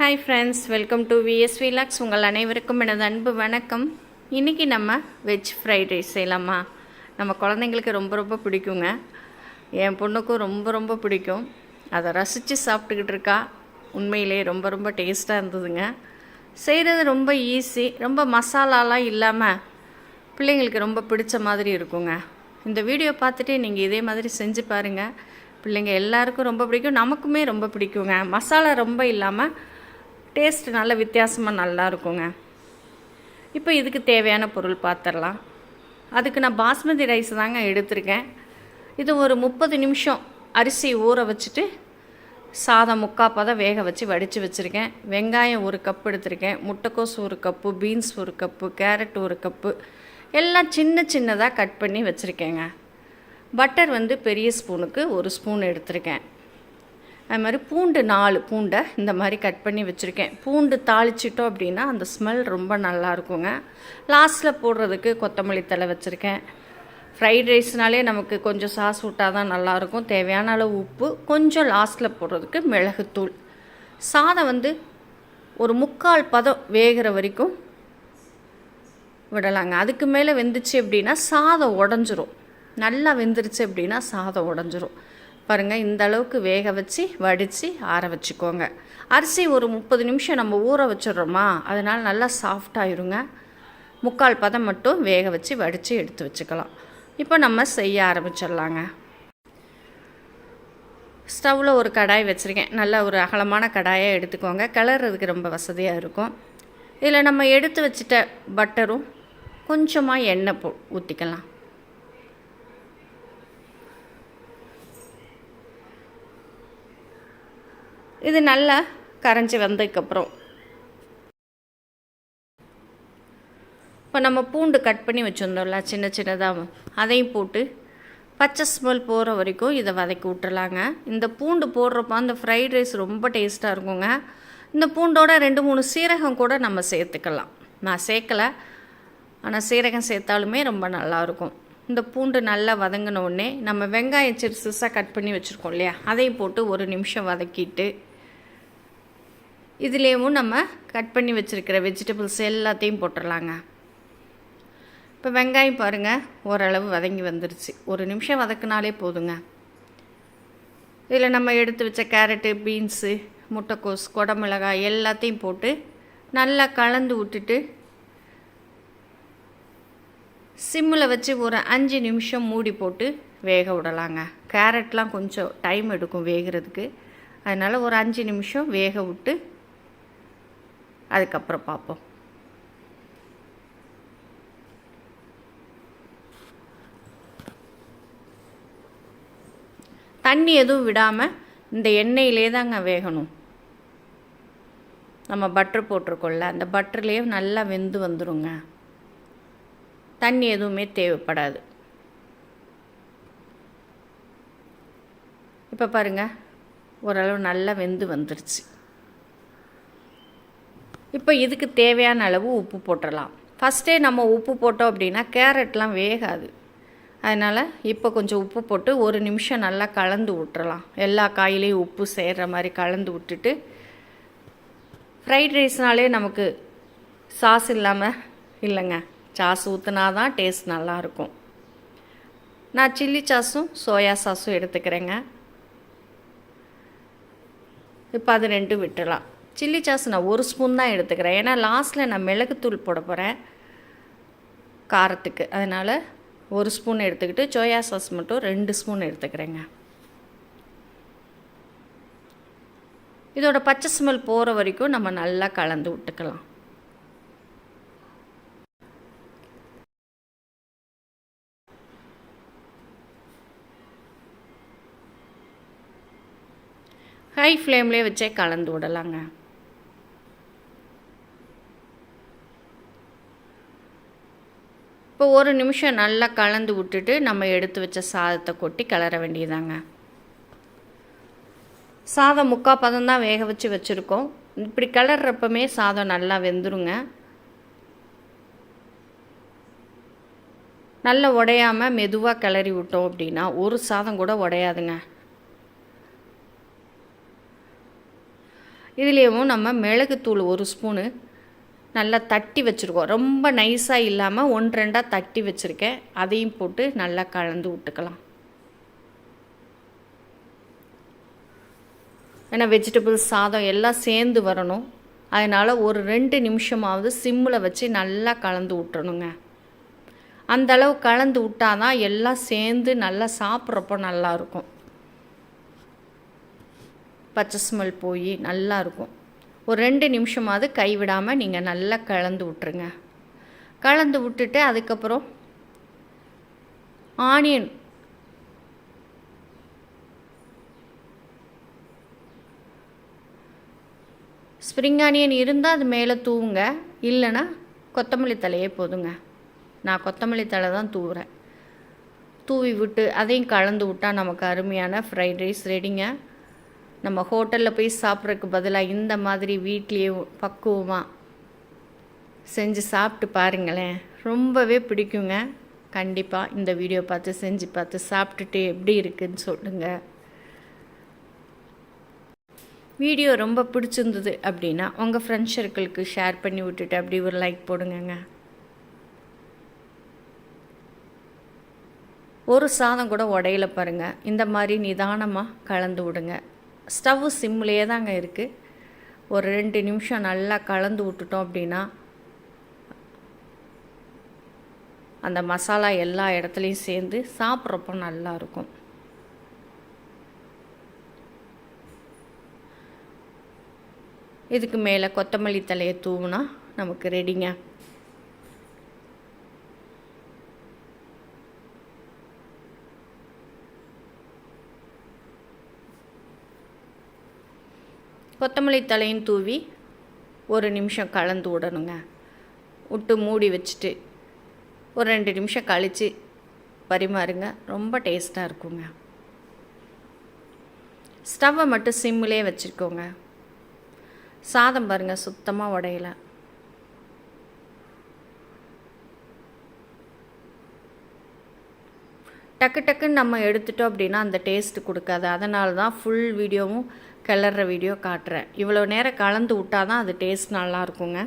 Hi friends welcome to VS vlogs உங்கள் அனைவருக்கும் எனது அன்பு வணக்கம். இன்றைக்கி நம்ம வெஜ் ஃப்ரைட் ரைஸ் செய்யலாமா? நம்ம குழந்தைங்களுக்கு ரொம்ப ரொம்ப பிடிக்குங்க. என் பொண்ணுக்கும் ரொம்ப ரொம்ப பிடிக்கும். அதை ரசித்து சாப்பிட்டுக்கிட்டு இருக்கா. உண்மையிலே ரொம்ப ரொம்ப டேஸ்ட்டாக இருந்ததுங்க. செய்கிறது ரொம்ப ஈஸி ரொம்ப மசாலாலாம் இல்லாமல் பிள்ளைங்களுக்கு ரொம்ப பிடிச்ச மாதிரி இருக்குங்க. இந்த வீடியோ பார்த்துட்டு நீங்கள் இதே மாதிரி செஞ்சு பாருங்கள் பிள்ளைங்க எல்லாருக்கும் ரொம்ப பிடிக்கும் நமக்குமே ரொம்ப பிடிக்குங்க. மசாலா ரொம்ப இல்லாமல் டேஸ்ட் நல்ல வித்தியாசமாக நல்லா இருக்குங்க. இப்போ இதுக்கு தேவையான பொருள் பார்த்துடலாம் அதுக்கு நான் பாஸ்மதி ரைஸ் தாங்க எடுத்திருக்கேன். இது ஒரு முப்பது நிமிஷம் அரிசி ஊற வச்சுட்டு சாதம் முக்கால் வேக வச்சு வடித்து வச்சுருக்கேன். வெங்காயம் ஒரு கப் எடுத்திருக்கேன். முட்டைக்கோஸ் ஒரு கப்பு பீன்ஸ் ஒரு கப்பு கேரட் ஒரு கப்பு எல்லாம் சின்ன சின்னதாக கட் பண்ணி வச்சுருக்கேங்க. பட்டர் வந்து பெரிய ஸ்பூனுக்கு ஒரு ஸ்பூன் எடுத்திருக்கேன். அது மாதிரி பூண்டு நாலு பூண்டை இந்த மாதிரி கட் பண்ணி வச்சுருக்கேன். பூண்டு தாளிச்சிட்டோம் அப்படின்னா அந்த ஸ்மெல் ரொம்ப நல்லா இருக்குங்க. லாஸ்ட்டில் போடுறதுக்கு கொத்தமல்லி தலை வச்சுருக்கேன். ஃப்ரைட் ரைஸ்னாலே நமக்கு கொஞ்சம் சாஸ் விட்டால் தான் நல்லாயிருக்கும் தேவையான அளவு உப்பு கொஞ்சம் லாஸ்ட்டில் போடுறதுக்கு மிளகுத்தூள். சாதம் வந்து ஒரு முக்கால் பதம் வேகிற வரைக்கும் விடலாங்க. அதுக்கு மேலே வெந்துச்சு அப்படின்னா சாதம் உடஞ்சிரும். நல்லா வெந்துருச்சு அப்படின்னா சாதம் உடஞ்சிரும். பாருங்கள் இந்த அளவுக்கு வேக வச்சு வடித்து ஆற வச்சுக்கோங்க. அரிசி ஒரு முப்பது நிமிஷம் நம்ம ஊற வச்சிடுறோமா அதனால் நல்லா சாஃப்டாகிருங்க முக்கால் பதம் மட்டும் வேக வச்சு வடித்து எடுத்து வச்சுக்கலாம். இப்போ நம்ம செய்ய ஆரம்பிச்சிடலாங்க. ஸ்டவ்வில் ஒரு கடாய் வச்சுருக்கேன். நல்ல ஒரு அகலமான கடாயை எடுத்துக்கோங்க. கிளறதுக்கு ரொம்ப வசதியாக இருக்கும். இதில் நம்ம எடுத்து வச்சுட்ட பட்டரும் கொஞ்சமாக எண்ணெய் போ ஊற்றிக்கலாம் இது நல்லா கரைஞ்சி வந்ததுக்கப்புறம். இப்போ நம்ம பூண்டு கட் பண்ணி வச்சுருந்தோம்ல சின்ன சின்னதாக அதையும் போட்டு பச்சை ஸ்மெல் போகிற வரைக்கும் இதை வதக்கி விட்டுறலாங்க. இந்த பூண்டு போடுறப்போ அந்த ஃப்ரைட் ரைஸ் ரொம்ப டேஸ்ட்டாக இருக்குங்க. இந்த பூண்டோட ரெண்டு மூணு சீரகம் கூட நம்ம சேர்த்துக்கலாம். நான் சேர்க்கலை. ஆனால் சீரகம் சேர்த்தாலுமே ரொம்ப நல்லாயிருக்கும் இந்த பூண்டு நல்லா வதங்கின உடனே நம்ம வெங்காயம் சிறுசாக கட் பண்ணி வச்சுருக்கோம் இல்லையா? அதையும் போட்டு ஒரு நிமிஷம் வதக்கிட்டு இதுலேயும் நம்ம கட் பண்ணி வச்சுருக்கிற வெஜிடபிள்ஸ் எல்லாத்தையும் போட்டுடலாங்க. இப்போ வெங்காயம் பாருங்கள் ஓரளவு வதங்கி வந்துருச்சு. ஒரு நிமிஷம் வதக்குனாலே போதுங்க. இதில் நம்ம எடுத்து வச்ச கேரட்டு பீன்ஸு முட்டைக்கோஸ் குடமிளகாய் எல்லாத்தையும் போட்டு நல்லா கலந்து விட்டுட்டு சிம்மில் வச்சு ஒரு அஞ்சு நிமிஷம் மூடி போட்டு வேக விடலாங்க. கேரட்லாம் கொஞ்சம் டைம் எடுக்கும் வேகிறதுக்கு. அதனால் ஒரு அஞ்சு நிமிஷம் வேக விட்டு அதுக்கப்புறம் பார்ப்போம். தண்ணி எதுவும் விடாமல் இந்த எண்ணெயிலே தாங்க வேகணும். நம்ம பட்டர் போட்டிருக்கோம்ல அந்த பட்டர்லேயே நல்லா வெந்து வந்துடுங்க தண்ணி எதுவுமே தேவைப்படாது. இப்போ பாருங்கள் ஓரளவு நல்லா வெந்து வந்துருச்சு. இப்போ இதுக்கு தேவையான அளவு உப்பு போட்டுடலாம் ஃபஸ்ட்டே நம்ம உப்பு போட்டோம் அப்படின்னா கேரட்லாம் வேகாது. அதனால் இப்போ கொஞ்சம் உப்பு போட்டு ஒரு நிமிஷம் நல்லா கலந்து விட்டுறலாம் எல்லா காயிலையும் உப்பு சேர்கிற மாதிரி கலந்து விட்டுட்டு ஃப்ரைட் ரைஸ்னாலே நமக்கு சாஸ் இல்லாமல் இல்லைங்க. சாஸ் ஊற்றினா தான் டேஸ்ட் நல்லாயிருக்கும் நான் சில்லி சாஸும் சோயா சாஸும் எடுத்துக்கிறேங்க. இப்போ அது ரெண்டும் விட்டுடலாம் சில்லி சாஸ் நான் ஒரு ஸ்பூன் தான் எடுத்துக்கிறேன். ஏன்னா லாஸ்ட்டில் நான் மிளகுத்தூள் போட போகிறேன் காரத்துக்கு. அதனால் ஒரு ஸ்பூன் எடுத்துக்கிட்டு சோயா சாஸ் மட்டும் ரெண்டு ஸ்பூன் எடுத்துக்கிறேங்க. இதோட பச்சை ஸ்மெல் போகிற வரைக்கும் நம்ம நல்லா கலந்து விட்டுக்கலாம். ஹை ஃப்ளேம்லேயே வச்சே கலந்து விடலாங்க. இப்போ ஒரு நிமிஷம் நல்லா கலந்து விட்டுட்டு நம்ம எடுத்து வச்ச சாதத்தை கொட்டி கிளற வேண்டியதாங்க. சாதம் முக்கால் பதம் தான் வேக வச்சு வச்சுருக்கோம். இப்படி கிளறப்பமே சாதம் நல்லா வெந்துருங்க. நல்லா உடையாமல் மெதுவாக கிளறி விட்டோம் அப்படின்னா ஒரு சாதம் கூட உடையாதுங்க. இதுலேயும் நம்ம மிளகுத்தூள் ஒரு ஸ்பூனு நல்லா தட்டி வச்சுருக்கோம். ரொம்ப நைஸாக இல்லாமல் ஒன்று ரெண்டாக தட்டி வச்சுருக்கேன். அதையும் போட்டு நல்லா கலந்து விட்டுக்கலாம். ஏன்னா வெஜிடபிள்ஸ் சாதம் எல்லாம் சேர்ந்து வரணும். அதனால் ஒரு ரெண்டு நிமிஷமாவது சிம்மில் வச்சு நல்லா கலந்து விட்டுறணுங்க. அந்தளவு கலந்து விட்டால் தான் எல்லாம் சேர்ந்து நல்லா சாப்பிட்றப்போ நல்லாயிருக்கும் பச்சை ஸ்மெல் போய் நல்லாயிருக்கும் ஒரு ரெண்டு நிமிஷமாவது கைவிடாமல் நீங்கள் நல்லா கலந்து விட்ருங்க கலந்து விட்டுட்டு அதுக்கப்புறம் ஆனியன். ஸ்ப்ரிங் ஆனியன் இருந்தால் அது மேலே தூவுங்க. இல்லைன்னா கொத்தமல்லி தலையே போதுங்க. நான் கொத்தமல்லி தலை தான் தூவுறேன். தூவி விட்டு அதையும் கலந்து விட்டால் நமக்கு அருமையான ஃப்ரைட் ரைஸ் ரெடிங்க நம்ம ஹோட்டலில் போய் சாப்பிட்றதுக்கு பதிலாக இந்த மாதிரி வீட்லேயே பக்குவமாக செஞ்சு சாப்பிட்டு பாருங்களேன். ரொம்பவே பிடிக்குங்க. கண்டிப்பாக இந்த வீடியோ பார்த்து செஞ்சு பார்த்து சாப்பிட்டுட்டு எப்படி இருக்குன்னு சொல்லுங்கள் வீடியோ ரொம்ப பிடிச்சிருந்தது அப்படின்னா உங்கள் ஃப்ரெண்ட்ஸ் சர்க்கிளுக்கு ஷேர் பண்ணி விட்டுட்டு அப்படி ஒரு லைக் போடுங்கங்க. ஒரு சாதம் கூட உடையில பாருங்கள் இந்த மாதிரி நிதானமாக கலந்து விடுங்க. ஸ்டவ் சிம்லேயே தாங்க இருக்குது ஒரு ரெண்டு நிமிஷம் நல்லா கலந்து விட்டுட்டோம் அப்படின்னா அந்த மசாலா எல்லா இடத்துலையும் சேர்ந்து சாப்பிட்றப்போ நல்லாயிருக்கும் இதுக்கு மேலே கொத்தமல்லி தலையை தூவுனா நமக்கு ரெடிங்க கொத்தமல்லி தலையும் தூவி ஒரு நிமிஷம் கலந்து விடணுங்க. விட்டு மூடி வச்சுட்டு ஒரு ரெண்டு நிமிஷம் கழித்து பரிமாறுங்க. ரொம்ப டேஸ்ட்டாக இருக்குங்க. ஸ்டவ்வை மட்டும் சிம்மிலே வச்சுருக்கோங்க சாதம் பாருங்கள் சுத்தமாக உடையல. டக்கு டக்குன்னு நம்ம எடுத்துட்டோம் அப்படின்னா அந்த டேஸ்ட்டு கொடுக்காது. அதனால தான் ஃபுல் வீடியோவும் கிளற வீடியோ காட்டுறேன். இவ்வளோ நேரம் கலந்து விட்டால் தான் அது டேஸ்ட் நல்லா இருக்குங்க.